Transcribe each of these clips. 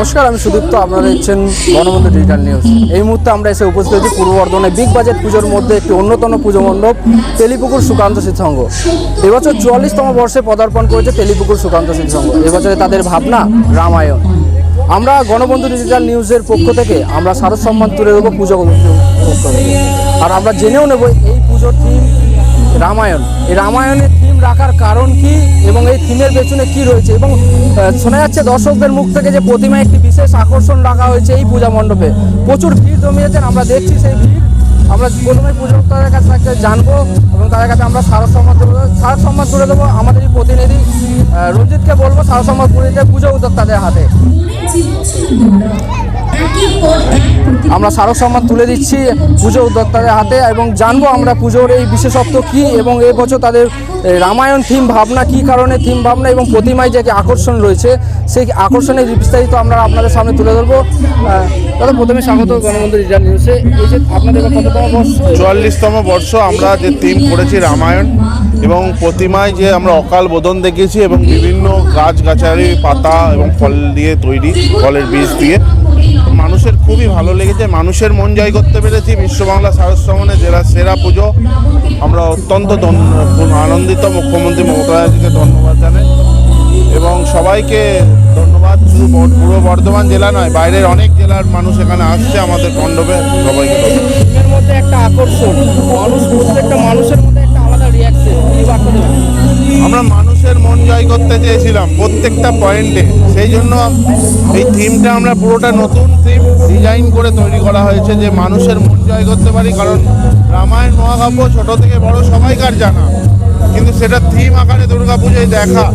নমস্কার, আমি সুদীপ্ত। আপনারা দেখছেন গণবন্ধু ডিজিটাল নিউজ এই মুহূর্তে আমরা এসে উপস্থিত হয়েছি পূর্ব বর্ধমানে বিগ বাজেট পুজোর মধ্যে একটি অন্যতম পুজো মণ্ডপ, তেলিপুকুর সুকান্ত স্মৃতিসংঘ এবছর চুয়াল্লিশতম বর্ষে পদার্পণ করেছে তেলিপুকুর সুকান্ত স্মৃতিসংঘ এবছরে তাদের ভাবনা রামায়ণ। আমরা গণবন্ধু ডিজিটাল নিউজের পক্ষ থেকে আমরা শারদ সম্মান তুলে দেবো পুজো আর আমরা জেনেও নেব এই পুজোর থিম রামায়ণ। এই রামায়ণের থিম রাখার থিমের পেছনে কি রয়েছে? এবং শোনা যাচ্ছে দর্শকদের মুখ থেকে যে প্রতিমা একটি বিশেষ আকর্ষণ রাখা হয়েছে এই পূজা মণ্ডপে। প্রচুর ভিড় জমিয়েছেন, আমরা দেখছি সেই ভিড়। আমরা প্রথমে পুজো তাদের কাছে জানব এবং তাদের কাছে আমরা সারস সম্মান তুলে দেবো। সারস সম্মান তুলে দেবো আমাদের এই প্রতিনিধি রঞ্জিতকে বলব সারস সম্মান তুলে দিতে পুজো উদ্যোক্তাদের হাতে। আমরা স্মারক সম্মান তুলে দিচ্ছি পুজো উদ্যোক্তাদের হাতে এবং জানব আমরা পুজোর এই বিশেষত্ব কি এবং এবছর তাদের রামায়ণ থিম ভাবনা কি কারণে থিম ভাবনা এবং প্রতিমায় যে আকর্ষণ রয়েছে, সেই আকর্ষণের বিস্তারিত আমরা আপনাদের সামনে তুলে ধরবো। দাদা, প্রথমে স্বাগত রিটার্ন নিউজে এই যে আপনাদের বর্ষ? চুয়াল্লিশতম বর্ষ আমরা যে থিম করেছি রামায়ণ এবং প্রতিমায় যে আমরা অকাল বোধন দেখেছি এবং বিভিন্ন গাছগাছালি পাতা এবং ফল দিয়ে তৈরি, ফলের বীজ দিয়ে। মানুষের খুবই ভালো লেগেছে, মানুষের মন জয় করতে পেরেছি। বিশ্ব বাংলা সারস্বমনে জেলা সেরা পুজো। আমরা অত্যন্ত আনন্দিত, মুখ্যমন্ত্রী মমতা ব্যানার্জিকে ধন্যবাদ জানাই। এবং সবাইকে ধন্যবাদ, শুধু পূর্ব বর্ধমান জেলা নয়, বাইরের অনেক জেলার মানুষ এখানে আসছে আমাদের মণ্ডপে, সবাইকে মধ্যে একটা আকর্ষণ, মানুষ মানুষের মন জয় করতে চেয়েছিলাম প্রত্যেকটা পয়েন্টে। সেই জন্য এই থিমটা আমরা পুরোটা নতুন থিম ডিজাইন করে তৈরি করা হয়েছে যে মানুষের মন জয় করতে পারি, কারণ রামায়ণ, মহাকাব্য ছোট থেকে বড় সবাইকার জানা। কিন্তু সেটা থিম আকারে দুর্গাপুজোয় দেখা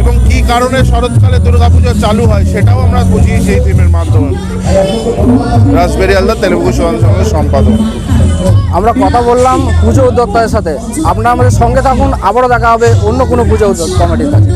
এবং কি কারণে শরৎকালে দুর্গাপুজো চালু হয় সেটাও আমরা বুঝিয়ে সেই থিমের মাধ্যমে। রাসবেরি তেলেগু সঙ্গে সম্পাদক। আমরা কথা বললাম পুজো উদ্যোক্তাদের সাথে। আপনারা আমাদের সঙ্গে থাকুন, আবারও দেখা হবে অন্য কোনো পুজো উদ্যোগ কমিটির কাছে।